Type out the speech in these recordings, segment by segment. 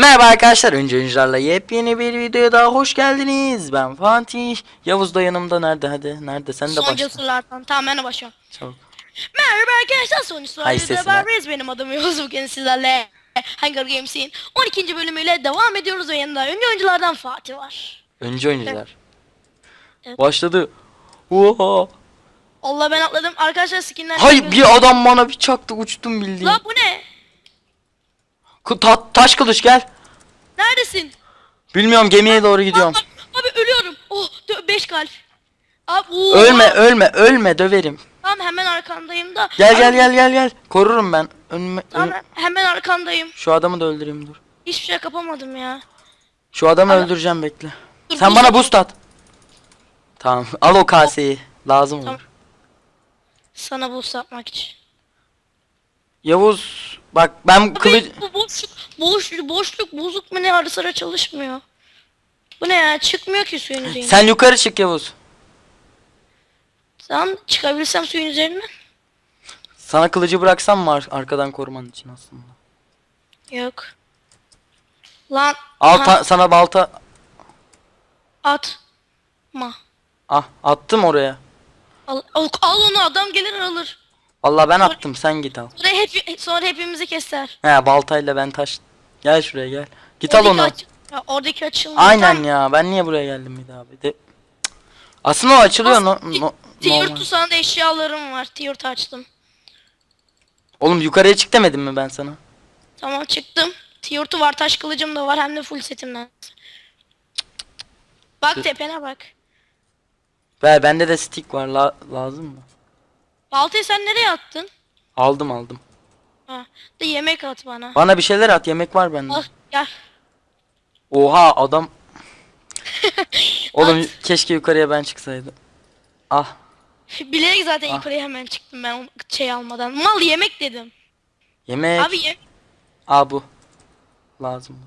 Merhaba arkadaşlar, önce oyuncularla yepyeni bir videoya daha hoş geldiniz. Ben Fatih. Yavuz da yanımda nerede hadi? Nerede? Sen de başla. cesurlardan. Tamam ben de başlıyorum. Çabuk. Merhaba arkadaşlar son Hay cesurlardan sesine. beraberiz. Benim adım Yavuz. Bugün sizlerle Hunger Games'in 12. bölümüyle devam ediyoruz ve yanında ünlü oyunculardan Fatih var. Önce oyuncular. Evet. Başladı. Oha. Allah ben atladım. Arkadaşlar skinler... Hay bir adam bana bir çaktı uçtum bildiğin. La bu ne? Ta- taş kılıç gel. Neredesin? Bilmiyorum gemiye doğru gidiyorum. Abi, abi ölüyorum. Oh 5 kalp. Abi, oo, Ölme abi. ölme ölme döverim. Tamam hemen arkandayım da. Gel gel gel gel gel. Korurum ben. Önüme, Tamam ön- hemen arkandayım. Şu adamı da öldüreyim dur. Hiçbir şey kapamadım ya. Şu adamı Abi- öldüreceğim bekle. Dur, Sen buz bana boost at. Tamam. Al o kaseyi. Lazım olur. Tamam. Sana boost atmak için. Yavuz bak ben kılıç Abi bu boşluk, boş, boşluk bozuk mu ne ara sıra çalışmıyor. Bu ne ya çıkmıyor ki suyun üzerine. sen yukarı çık Yavuz. Tamam çıkabilsem suyun üzerine. Sana kılıcı bıraksam mı ar- arkadan koruman için aslında? Yok. Lan Al ha, ta- sana balta at. Ma. ah attım oraya. Al, al, al onu adam gelir alır. Allah ben attım sen git al. Sonra, hep, sonra hepimizi keser. He baltayla ben taş. Gel şuraya gel. Git al Oradaki onu. aç- ya, oradaki açılmıyor. Aynen ya ben niye buraya geldim bir daha bir de. Aslında o açılıyor no, no, normal. 2 sana da eşyalarım var. Tier 2 açtım. Oğlum yukarıya çık demedim mi ben sana? Tamam çıktım. 2 var taş kılıcım da var hem de full setimden. Bak tepene bak. Ver bende de stick var la- lazım mı? Baltayı sen nereye attın? Aldım aldım. Ha, de yemek at bana. Bana bir şeyler at yemek var bende. Al gel. Oha adam. Oğlum At. keşke yukarıya ben çıksaydım. Ah. Bilerek zaten Ah. yukarıya hemen çıktım ben o şey almadan. Mal yemek dedim. Yemek. Abi ye Aa bu. Lazım.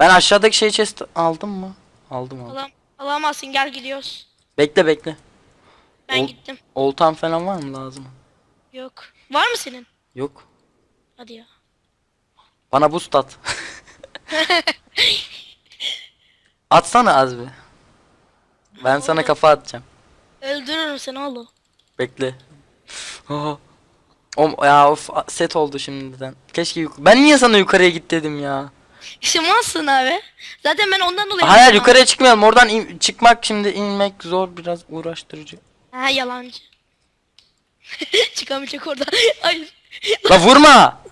Ben aşağıdaki şey chest aldım mı? Aldım aldım. alam alamazsın gel gidiyoruz. Bekle bekle. Ben Ol- gittim. Oltan falan var mı lazım? Yok. Var mı senin? Yok. Hadi ya. Bana boost at. Atsana az bir. Ben sana Olur. kafa atacağım. Öldürürüm seni oğlum. Bekle. Oha. O, ya of set oldu şimdiden. Keşke yuk- ben niye sana yukarıya git dedim ya. İşte malsın abi. Zaten ben ondan dolayı. Hayır sana- yukarıya çıkmayalım. Oradan çıkmak şimdi inmek zor biraz uğraştırıcı. Ha yalancı. Çıkamayacak orada. Hayır. La vurma.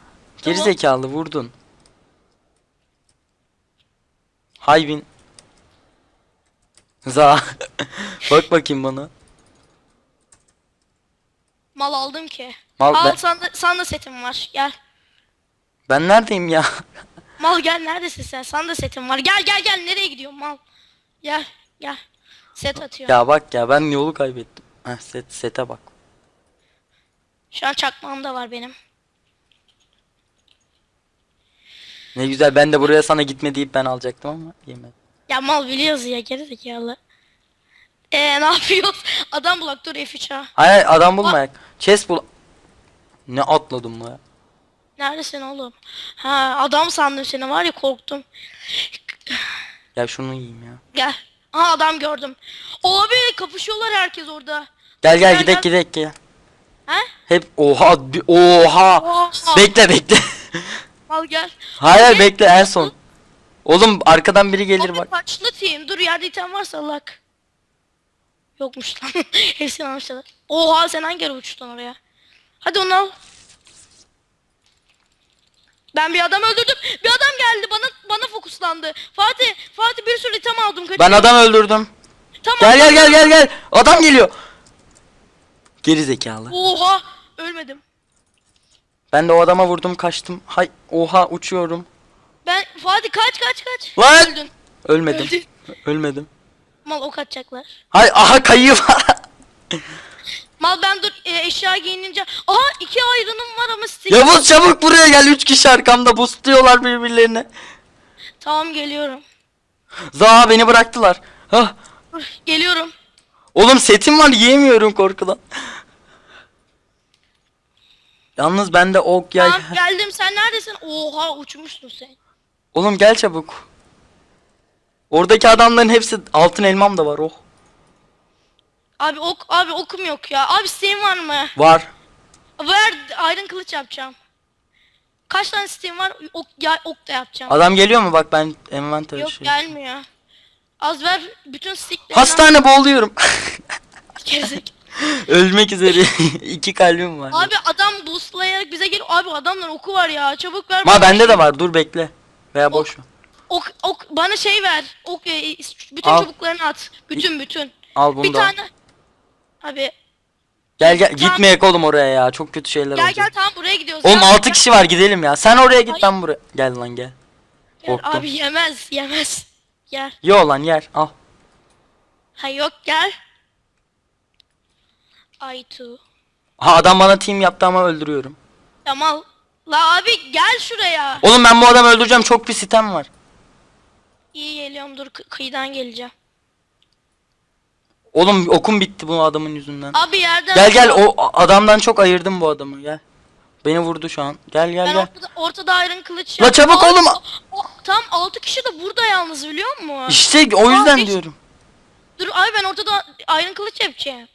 Geri Tamam. zekalı vurdun. Hayvin. Za. Bak bakayım bana. Mal aldım ki. Mal Al ben, sana, sana da setim var. Gel. ben neredeyim ya? Mal gel neredesin sen? Sana da setim var. Gel gel gel nereye gidiyorsun mal? Gel gel. Set atıyor. ya bak ya ben yolu kaybettim. Heh, set sete bak. Şu an çakmağım da var benim. Ne güzel ben de buraya sana gitme deyip ben alacaktım ama yemedim. Ya mal biliyoruz ya geri zekalı. Eee ne yapıyoruz? Adam bulak dur F3 ha. Hayır adam bulmayak. Chest bul. Ne atladım la. Neredesin oğlum? Ha adam sandım seni var ya korktum. Ya şunu yiyeyim ya. Gel. Aha adam gördüm. Abi kapışıyorlar herkes orada. Gel gel Nereden? gidek gidek gel. He? Hep oha bi- oha. Oha. Bekle bekle. Mal gel. Hayır Abi, bekle en son. Oğlum arkadan biri gelir Abi bak. kaçlı team? Dur yerde item varsa salak. Yokmuş lan. Hepsini almışlar. Oha sen hangi ara uçtun oraya? Hadi onu al. Ben bir adam öldürdüm. Bir adam geldi bana bana fokuslandı. Fatih, Fatih bir sürü item aldım. Ben kaçırdım. adam öldürdüm. Tamam. Gel gel gel gel gel. Adam geliyor. Geri zekalı. Oha ölmedim. Ben de o adama vurdum kaçtım. Hay oha uçuyorum. Ben Fatih kaç kaç kaç. Lan! Öldün. Ölmedim. Öldün. Ölmedim. Mal ok atacaklar. Hay aha kayıyor. Mal ben dur e, eşya giyinince. Aha iki ayrınım var ama stick. Yavuz çabuk buraya gel. Üç kişi arkamda boostluyorlar birbirlerine. Tamam geliyorum. Za beni bıraktılar. Hah. Dur, Geliyorum. Oğlum setim var yiyemiyorum korkudan. Yalnız bende ok yay. Tamam geldim sen neredesin? Oha uçmuşsun sen. Oğlum gel çabuk. Oradaki adamların hepsi altın elmam da var oh. Abi ok abi okum yok ya. Abi Steam var mı? Var. Ver ayrın kılıç yapacağım. Kaç tane Steam var? Ok ya ok da yapacağım. Adam geliyor mu bak ben envanter yok şey. gelmiyor. Az ver bütün stickleri. Hastane boğuluyorum. Gezek. Ölmek üzere. İki kalbim var. Abi adam boostlayarak bize geliyor. Abi adamlar oku var ya. Çabuk ver. Ma bende de var dur bekle. Veya boş ver. Ok ok bana şey ver. Ok e, bütün Al. çubuklarını at. Bütün bütün. Al bunu bir da. tane. Abi Gel gel Tamam. gitmeyek oğlum oraya ya. Çok kötü şeyler gel olacak. gel tamam buraya gidiyoruz. Oğlum ya. 6 Gel, kişi var gidelim ya. Sen oraya git ben buraya. Gel lan gel. gel. korktum. Abi yemez yemez. Gel. Yo lan yer al. Ha yok gel. Ay tu. Ha adam bana team yaptı ama öldürüyorum. Tamam. La abi gel şuraya. Oğlum ben bu adamı öldüreceğim çok bir sitem var. İyi geliyorum dur kı- kıyıdan geleceğim. Oğlum okum bitti bu adamın yüzünden. Abi yerden Gel gel o adamdan çok ayırdım bu adamı gel. Beni vurdu şu an. Gel gel Ben gel. ortada, ortada ayrın kılıç La çabuk Abi, oğlum. o- tam 6 kişi de burada yalnız biliyor musun? İşte o yüzden hiç- diyorum. Dur abi ben ortada ayrın kılıç yapacağım.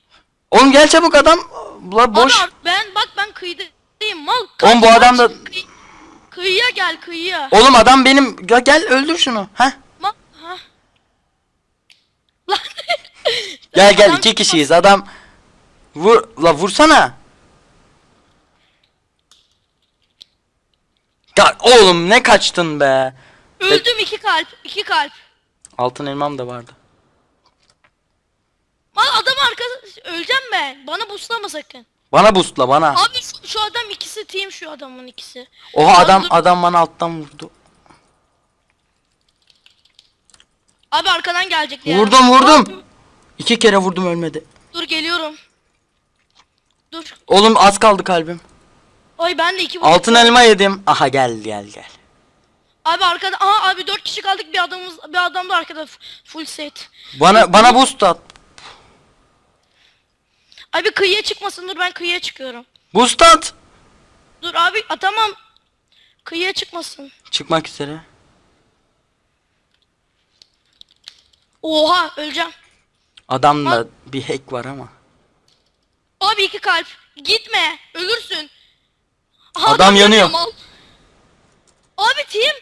Oğlum gel çabuk adam. La boş. Abi ben bak ben kıyıdayım mal. Oğlum bu Kaç, adam da- kaç, kıy- kıyıya gel kıyıya. Oğlum adam benim. Ya gel öldür şunu. Heh. Ma ha. Lan. Gel gel Adam iki kişiyiz adam. Vur la vursana. Ya oğlum ne kaçtın be. Öldüm iki kalp iki kalp. Altın elmam da vardı. Mal adam arkası öleceğim ben. Bana buslama sakın. Bana boostla bana. Abi şu, şu adam ikisi team şu adamın ikisi. Oha Lan adam dur. adam bana alttan vurdu. Abi arkadan gelecek ya. Vurdum, vurdum. İki kere vurdum ölmedi. Dur geliyorum. Dur. Oğlum az kaldı kalbim. Ay ben de iki buçuk- Altın elma yedim. Aha gel gel gel. Abi arkada aha abi dört kişi kaldık bir adamımız bir adam da arkada full set. Bana bana boost at. Abi kıyıya çıkmasın dur ben kıyıya çıkıyorum. Boost at. Dur abi atamam. Kıyıya çıkmasın. Çıkmak üzere. Oha öleceğim. Adamda bir hack var ama. Abi iki kalp. Gitme. Ölürsün. Aha, Adam yanıyor. mal. Abi team.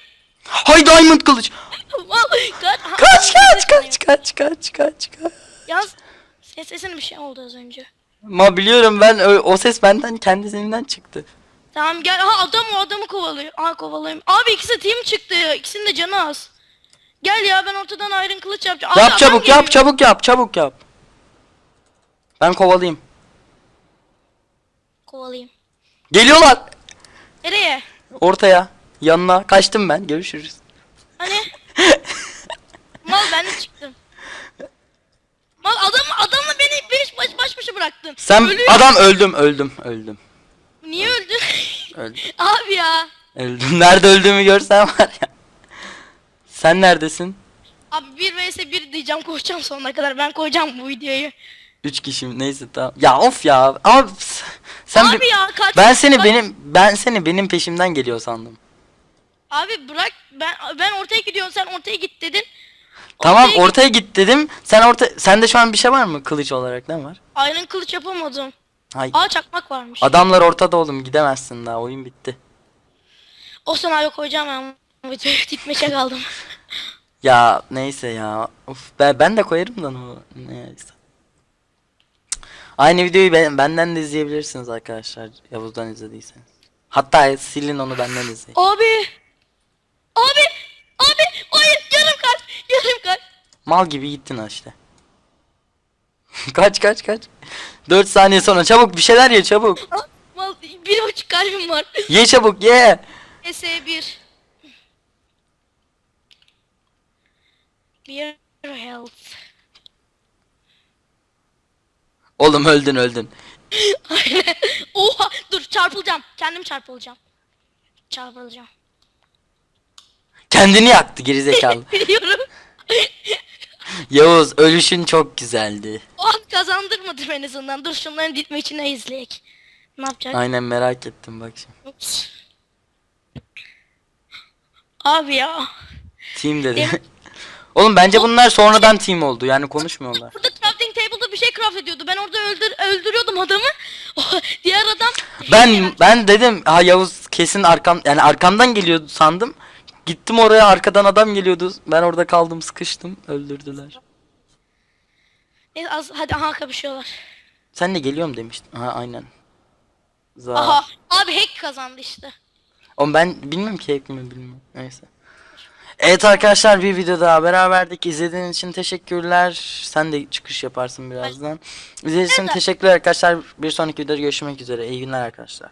Hay diamond kılıç. Kaç Kaç kaç kaç kaç kaç kaç kaç. Yalnız ses sesine bir şey oldu az önce. Ma biliyorum ben ö- o ses benden kendisinden çıktı. Tamam gel. Aha adam o adamı kovalıyor. Aha kovalayayım. Abi ikisi team çıktı. İkisinin de canı az. Gel ya ben ortadan ayrın kılıç yapacağım. Abi yap adam çabuk yap geliyor. çabuk yap çabuk yap. Ben kovalayayım. Kovalayayım. Geliyorlar. Nereye? Ortaya. Yanına. Kaçtım ben. Görüşürüz. Hani? Mal ben de çıktım. Mal adam adamla beni beş baş baş başa bıraktın. Sen Ölüyor. adam öldüm öldüm öldüm. Niye öldün? Öldüm. Abi ya. Öldüm. Nerede öldüğümü görsen var ya. Sen neredesin? Abi 1 vs 1 diyeceğim koşacağım sonuna kadar. Ben koyacağım bu videoyu. Üç kişi neyse tamam. Ya of ya. S- sen abi bi- ya kaç. ben seni bak- benim ben seni benim peşimden geliyor sandım. Abi bırak ben ben ortaya gidiyorum sen ortaya git dedin. Tamam git. ortaya git dedim. Sen orta sende şu an bir şey var mı kılıç olarak ne var? Ayrın kılıç yapamadım. Hay. Aa çakmak varmış. Adamlar ortada oğlum gidemezsin daha oyun bitti. o senaryo koyacağım ben. Videoyu gitmeçe kaldım. Ya neyse ya. Of ben, ben de koyarım da neyse. Aynı videoyu ben, benden de izleyebilirsiniz arkadaşlar. Yavuz'dan izlediyseniz. Hatta silin onu benden izleyin. Abi. Abi. Abi. Hayır yarım kalp. Yarım kalp. Mal gibi gittin ha işte. kaç kaç kaç. 4 saniye sonra çabuk bir şeyler ye çabuk. Mal bir buçuk kalbim var. Ye çabuk ye. S1. Bir health. Oğlum öldün öldün. Aynen. Oha dur çarpılacağım. Kendim çarpılacağım. Çarpılacağım. Kendini yaktı gerizekalı. Biliyorum. Yavuz ölüşün çok güzeldi. O an kazandırmadım en azından. Dur şunların ditme içine izleyek. Ne yapacak? Aynen merak ettim bak şimdi. Ups. Abi ya. Team dedi. Oğlum bence bunlar sonradan team oldu. Yani konuşmuyorlar. Burada crafting table'da bir şey craft ediyordu. Ben orada öldür öldürüyordum adamı. Diğer adam Ben ben dedim ha Yavuz kesin arkam yani arkamdan geliyordu sandım. Gittim oraya arkadan adam geliyordu. Ben orada kaldım sıkıştım. Öldürdüler. Neyse, az hadi aha kapışıyorlar. Sen de geliyorum demiştin. Aha aynen. Za. Aha abi hack kazandı işte. Oğlum ben bilmiyorum ki hack mi bilmiyorum. Neyse. Evet arkadaşlar bir video daha beraberdik. İzlediğiniz için teşekkürler. Sen de çıkış yaparsın birazdan. İzlediğiniz için teşekkürler arkadaşlar. Bir sonraki videoda görüşmek üzere. İyi günler arkadaşlar.